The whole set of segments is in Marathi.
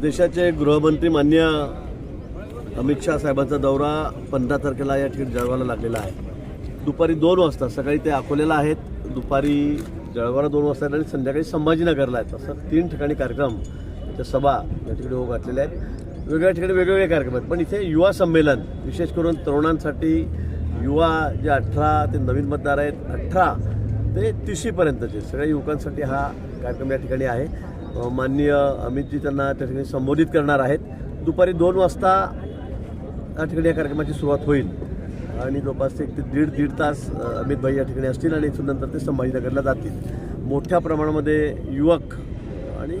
देशाचे गृहमंत्री मान्य अमित शहा साहेबांचा दौरा पंधरा तारखेला या ठिकाणी जळगावला लागलेला आहे. दुपारी दोन वाजता सकाळी ते अकोल्याला आहेत दुपारी जळगावला दोन वाजता आणि संध्याकाळी संभाजीनगरला आहेत. असं तीन ठिकाणी कार्यक्रम त्या सभा या ठिकाणी हो घातलेल्या आहेत. वेगळ्या ठिकाणी वेगवेगळे कार्यक्रम आहेत. पण इथे युवा संमेलन विशेष करून तरुणांसाठी युवा जे अठरा ते नवीन मतदार आहेत अठरा ते तिशीपर्यंतचे सगळ्या युवकांसाठी हा कार्यक्रम या ठिकाणी आहे. माननीय अमितजी त्यांना त्या ठिकाणी संबोधित करणार आहेत. दुपारी दोन वाजता या ठिकाणी या कार्यक्रमाची सुरुवात होईल. आणि जवळपास एक ते दीड दीड तास अमित भाई या ठिकाणी असतील आणि इथून नंतर ते संभाजीनगरला जातील. मोठ्या प्रमाणामध्ये युवक आणि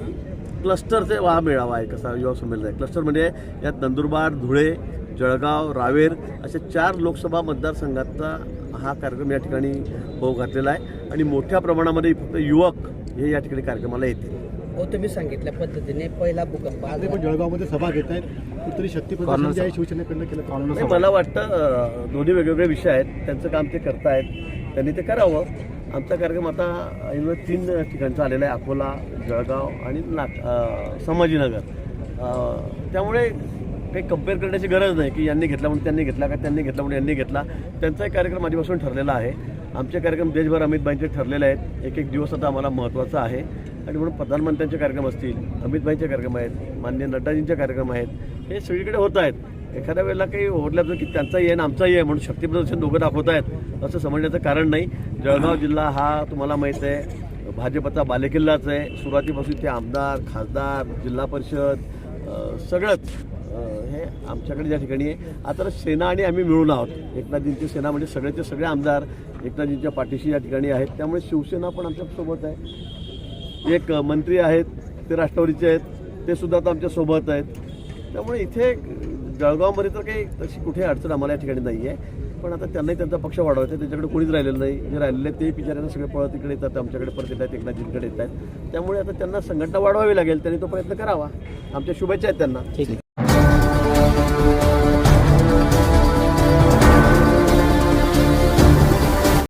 क्लस्टरचे वा मेळावा आहे कसा युवा संमेलन आहे. क्लस्टर म्हणजे यात नंदुरबार धुळे जळगाव रावेर अशा चार लोकसभा मतदारसंघाचा हा कार्यक्रम या ठिकाणी होऊ घातलेला आहे. आणि मोठ्या प्रमाणामध्ये फक्त युवक हे या ठिकाणी कार्यक्रमाला येतील. हो तुम्ही सांगितल्या पद्धतीने पहिला भूकंप आज ते पण जळगावमध्ये सभा घेत आहेत. कुठेतरी शक्ती प्रदर्शन जे आहे शिवसेनेकडनं केलं नाही मला वाटतं अं, दोन्ही वेगवेगळे विषय आहेत. त्यांचं काम ते करतायत. त्यांनी ते करावं. आमचा कार्यक्रम आता ऐनवेळी तीन ठिकाणचा आलेला आहे. अकोला जळगाव आणि नाग अं, संभाजीनगर. अं, त्यामुळे काही कंपेअर करण्याची गरज नाही की यांनी घेतला म्हणून त्यांनी घेतला का त्यांनी घेतला म्हणून यांनी घेतला. त्यांचाही कार्यक्रम आधीपासून ठरलेला आहे. आमचे कार्यक्रम देशभर अमितभाईंचे ठरलेले आहेत. एक एक दिवस आता आम्हाला महत्त्वाचा आहे. आणि म्हणून प्रधानमंत्र्यांचे कार्यक्रम असतील अमितभाईंचे कार्यक्रम आहेत मान्य नड्डाजींचे कार्यक्रम आहेत हे सगळीकडे होत आहेत. एखाद्या वेळेला काही ओढल्याचं की त्यांचाही आहे आमचाही आहे म्हणून शक्ती प्रदर्शन दोघं दाखवत आहेत असं समजण्याचं कारण नाही. जळगाव जिल्हा हा तुम्हाला माहीत आहे भाजपचा बालेकिल्लाच आहे. सुरुवातीपासून ते आमदार खासदार जिल्हा परिषद सगळंच हे आमच्याकडे ज्या ठिकाणी आहे. आता सेना आणि आम्ही मिळून आहोत. एकनाथजींची सेना म्हणजे सगळेचे सगळे आमदार एकनाथजींच्या पाठीशी या ठिकाणी आहेत. त्यामुळे शिवसेना पण आमच्यासोबत आहे. एक मंत्री आहेत ते राष्ट्रवादीचे आहेत ते सुद्धा आता आमच्यासोबत आहेत. त्यामुळे इथे जळगावमध्ये तर काही तशी कुठे अडचण आम्हाला या ठिकाणी नाही आहे पण आता त्यांनाही त्यांचा पक्ष वाढवायचा आहे. त्याच्याकडे कोणीच राहिलेलं नाही. जे राहिलेले ते बिचाऱ्यांना सगळे पळत तिकडे येतात आमच्याकडे परत येत आहेत एकनाथजींकडे येत आहेत त्यामुळे आता त्यांना संघटना वाढवावी लागेल. त्यांनी तो प्रयत्न करावा. आमच्या शुभेच्छा आहेत त्यांना.